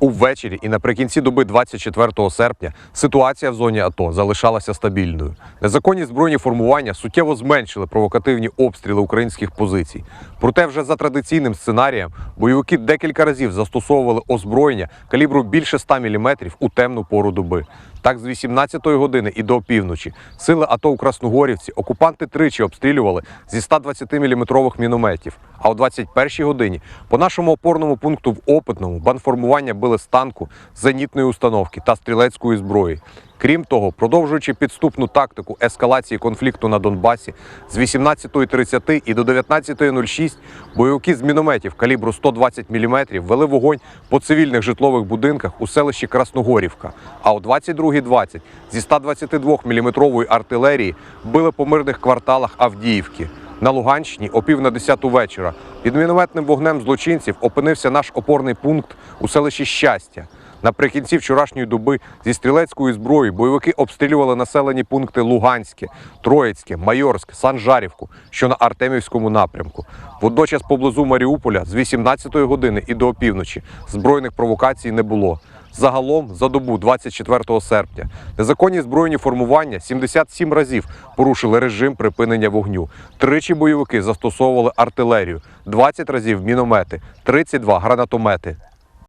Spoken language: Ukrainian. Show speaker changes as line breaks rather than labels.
Увечері і наприкінці доби 24 серпня ситуація в зоні АТО залишалася стабільною. Незаконні збройні формування суттєво зменшили провокативні обстріли українських позицій. Проте, вже за традиційним сценарієм, бойовики декілька разів застосовували озброєння калібру більше 100 мм у темну пору доби. Так, з 18-ї години і до опівночі сили АТО у Красногорівці окупанти тричі обстрілювали зі 120-мм мінометів. А о 21-й годині по нашому опорному пункту в Опитному банформування били з танку, зенітної установки та стрілецької зброї. Крім того, продовжуючи підступну тактику ескалації конфлікту на Донбасі, з 18.30 і до 19.06 бойовики з мінометів калібру 120 мм вели вогонь по цивільних житлових будинках у селищі Красногорівка. А о 22.20 зі 122 мм артилерії били по мирних кварталах Авдіївки. На Луганщині о пів на 10 вечора під мінометним вогнем злочинців опинився наш опорний пункт у селищі Щастя. Наприкінці вчорашньої доби зі стрілецької зброї бойовики обстрілювали населені пункти Луганське, Троїцьке, Майорськ, Санжарівку, що на Артемівському напрямку. Водночас поблизу Маріуполя з 18-ї години і до опівночі збройних провокацій не було. Загалом за добу 24 серпня незаконні збройні формування 77 разів порушили режим припинення вогню. Тричі бойовики застосовували артилерію, 20 разів міномети, 32 гранатомети.